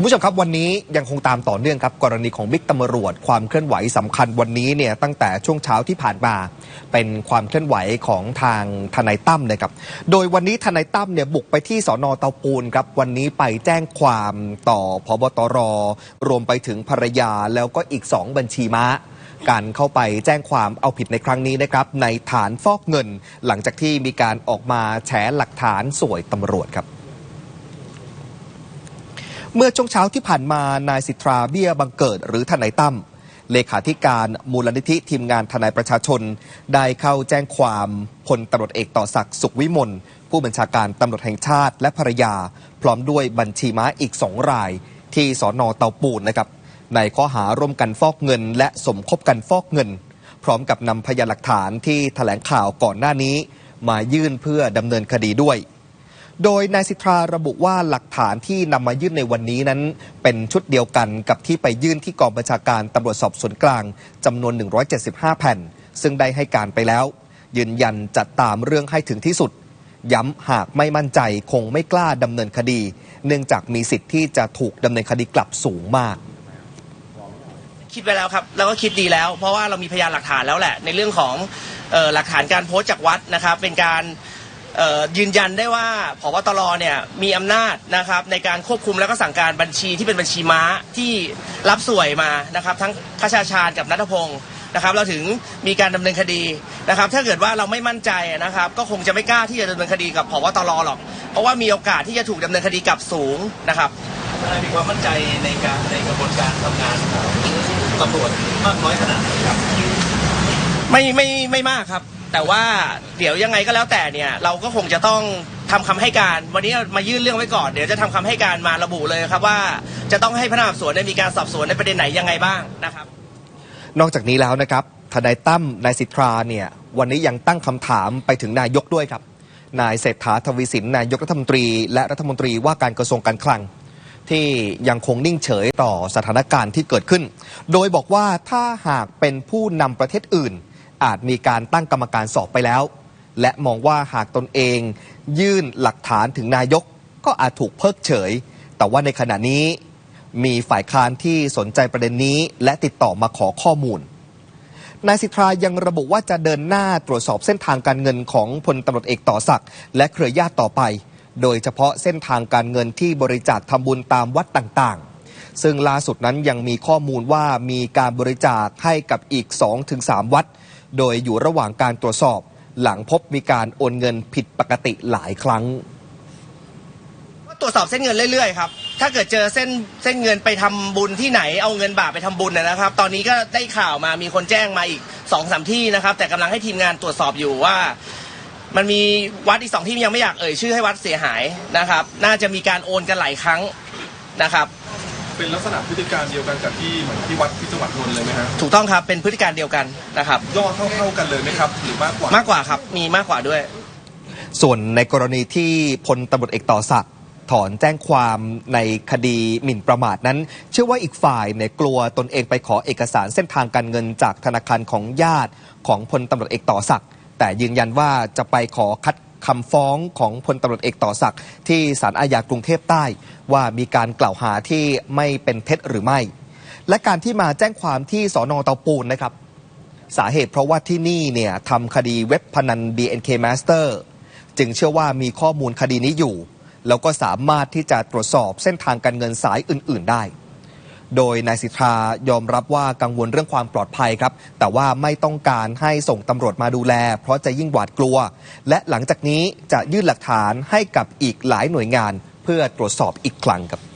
คุณผู้ชมครับวันนี้ยังคงตามต่อเนื่องครับกรณีของบิ๊กตำรวจ ความเคลื่อนไหวสำคัญวันนี้เนี่ยตั้งแต่ช่วงเช้าที่ผ่านมา เป็นความเคลื่อนไหวของทางทนายตั้มนะครับโดยวันนี้ทนายตั้มเนี่ยบุกไปที่สอนอเตาปูนครับวันนี้ไปแจ้งความต่อพบตรรวมไปถึงภรรยาแล้วก็อีกสองบัญชีม้าการเข้าไปแจ้งความเอาผิดในครั้งนี้นะครับในฐานฟอกเงิน หลังจากที่มีการออกมาแฉหลักฐานสวยตำรวจครับ เมื่อช่วงเช้าที่ผ่านมานายสิทราเบี้ยบังเกิดหรือทนายตั้มเลขาธิการมูลนิธิทีมงานทนายประชาชน ได้เข้าแจ้งความพลตำรวจเอกต่อศักดิ์สุขวิมลผู้บัญชาการตำรวจแห่งชาติและภรรยา พร้อมด้วยบัญชีม้าอีกสองราย ที่สอนอเตาปูนนะครับในข้อหาร่วมกันฟอกเงิน และสมคบกันฟอกเงิน พร้อมกับนำพยานหลักฐานที่แถลงข่าวก่อนหน้านี้ มายื่นเพื่อดำเนินคดีด้วย โดยนายสิทธาระบุว่าหลักฐานที่นำมายื่นในวันนี้นั้น เป็นชุดเดียวกันกับที่ไปยื่นที่กองบัญชาการตำรวจสอบสวนกลางจำนวน 175 แผ่น ซึ่งได้ให้การไปแล้ว ยืนยันจัดตามเรื่องให้ถึงที่สุด ย้ำหากไม่มั่นใจคงไม่กล้าดำเนินคดี เนื่องจากมีสิทธิ์ที่จะถูกดำเนินคดีกลับสูงมากคิดไว้แล้วครับแล้วก็คิดดีแล้ว เพราะว่าเรามีพยานหลักฐานแล้วแหละ ในเรื่องของออหลักฐานการโพสต์จากวัดนะครับ เป็นการ ยืนยันได้ว่าพบตรเนี่ยมีอำนาจนะครับในการควบคุมแล้วก็สั่งการบัญชีที่เป็นบัญชีม้าที่รับสวยมานะครับทั้งคชาชาญกับนัทพงศ์นะครับเราถึงมีการดำเนินคดีนะครับ ถ้าเกิดว่าเราไม่มั่นใจนะครับ ก็คงจะไม่กล้าที่จะดำเนินคดีกับพบตรหรอก เพราะว่ามีโอกาสที่จะถูกดำเนินคดีกลับสูงนะครับมีความมั่นใจในการในกระบวนการทำงานของตำรวจมากน้อยขนาดไหนครับไม่ไม่ไม่มากครับ แต่ว่าเดี๋ยวยังไงก็แล้วแต่เนี่ยเราก็คงจะต้องทำคำให้การ วันนี้มายื่นเรื่องไว้ก่อนเดี๋ยวจะทำคำให้การมาระบุเลยครับว่าจะต้องให้พนักงานสอบสวนได้มีการสอบสวนในประเด็นไหนยังไงบ้างนะครับ นอกจากนี้แล้วนะครับทนายตั้มนายสิทธาเนี่ยวันนี้ยังตั้งคำถามไปถึงนายกด้วยครับ นายเศรษฐาทวีสินนายกรัฐมนตรี และรัฐมนตรีว่าการกระทรวงการคลัง ที่ยังคงนิ่งเฉยต่อสถานการณ์ที่เกิดขึ้น โดยบอกว่าถ้าหากเป็นผู้นำประเทศอื่น อาจมีการตั้งกรรมการสอบไปแล้ว และมองว่าหากตนเอง ยื่นหลักฐานถึงนายกก็อาจถูกเพิกเฉย แต่ว่าในขณะนี้ มีฝ่ายค้านที่สนใจประเด็นนี้ และติดต่อมาขอข้อมูลนายสิทธายังระบุว่าจะเดินหน้าตรวจสอบเส้นทางการเงินของพลตำรวจเอกต่อศักดิ์และเครือญาติต่อไป โดยเฉพาะเส้นทางการเงินที่บริจาคทำบุญตามวัดต่างๆ ซึ่งล่าสุดนั้นยังมีข้อมูลว่ามีการบริจาคให้กับอีก 2-3 วัด โดยอยู่ระหว่างการตรวจสอบ หลังพบมีการโอนเงินผิดปกติหลายครั้งตรวจสอบเส้นเงินเรื่อยๆครับถ้าเกิดเจอเส้นเส้นเงินไปทำบุญที่ไหนเอาเงินบาทไปทำบุญนะนะครับ ตอนนี้ก็ได้ข่าวมามีคนแจ้งมาอีกสองสามที่นะครับ แต่กำลังให้ทีมงานตรวจสอบอยู่ว่า มันมีวัดอีกสองที่ยังไม่อยากเอ่ยชื่อให้วัดเสียหายนะครับ น่าจะมีการโอนกันหลายครั้งนะครับ เป็นลักษณะพฤติการเดียวกันกับที่เหมือนที่วัดที่จังหวัดนนท์เลยไหมฮะถูกต้องครับเป็นพฤติการเดียวกันนะครับยอดเท่าๆกันเลยไหมครับหรือมากกว่ามมากกว่าครับมีมากกว่าด้วย ส่วนในกรณีที่พลตำรวจเอกต่อศักดิ์ถอนแจ้งความในคดีหมิ่นประมาทนั้น เชื่อว่าอีกฝ่ายเนี่ยกลัวตนเองไปขอเอกสารเส้นทางการเงินจากธนาคารของญาติของพลตำรวจเอกต่อศักดิ์แต่ยืนยันว่าจะไปขอคัด คำฟ้องของพลตำรวจเอกต่อศักดิ์ที่ศาลอาญากรุงเทพใต้ ว่ามีการกล่าวหาที่ไม่เป็นเท็จหรือไม่ และการที่มาแจ้งความที่สอนอเตาปูนนะครับ สาเหตุเพราะว่าที่นี่เนี่ยทำคดีเว็บพนัน BNK Master จึงเชื่อว่ามีข้อมูลคดีนี้อยู่ แล้วก็สามารถที่จะตรวจสอบเส้นทางการเงินสายอื่น ๆ ได้ โดยนายสิทธายอมรับว่ากังวลเรื่องความปลอดภัยครับ แต่ว่าไม่ต้องการให้ส่งตำรวจมาดูแล เพราะจะยิ่งหวาดกลัว และหลังจากนี้จะยื่นหลักฐานให้กับอีกหลายหน่วยงาน เพื่อตรวจสอบอีกครั้งครับ